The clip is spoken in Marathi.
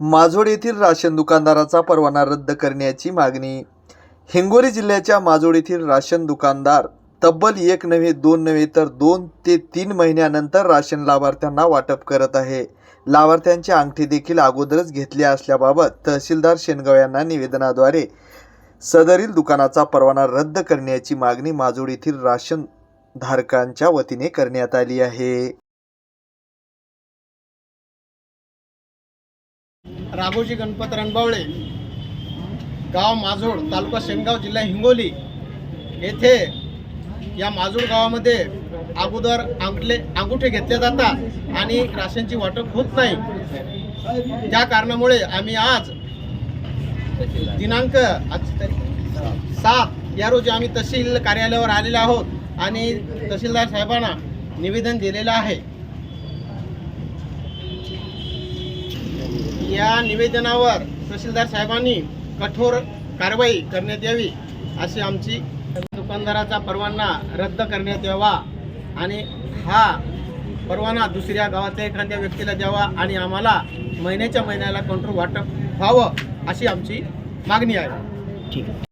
माजोड येथील राशन दुकानदाराचा परवाना रद्द करण्याची मागणी. हिंगोली जिल्ह्याच्या माजोड येथील राशन दुकानदार तब्बल एक नव्हे दोन नव्हे तर दोन ते तीन महिन्यानंतर राशन लाभार्थ्यांना वाटप करत आहे. लाभार्थ्यांची अंगठी देखील अगोदरच घेतली असल्याबाबत तहसीलदार शेनगाव यांना निवेदनाद्वारे सदरील दुकानाचा परवाना रद्द करण्याची मागणी माजोड येथील राशन धारकांच्या वतीने करण्यात आली आहे. राघोजी गणपत रणबावळे गाव माजोड तालुका शेनगाव जिल्हा हिंगोली येथे या माजोड गावामध्ये अगोदर अंगठे अंगुठे घेतले जातात आणि राशनची वाटप होत नाही. त्या कारणामुळे आम्ही आज दिनांक सात या रोजी आम्ही तहसील कार्यालयावर आलेलो आहोत आणि तहसीलदार साहेबांना निवेदन दिलेलं आहे. या निवेदनावर तहसीलदार साहेबांनी कठोर कारवाई करण्यात यावी अशी आमची दुकानदाराचा परवाना रद्द करण्यात यावा आणि हा परवाना दुसऱ्या गावातल्या एखाद्या व्यक्तीला द्यावा आणि आम्हाला महिन्याच्या महिन्याला कंट्रोल वाटप व्हावं अशी आमची मागणी आहे.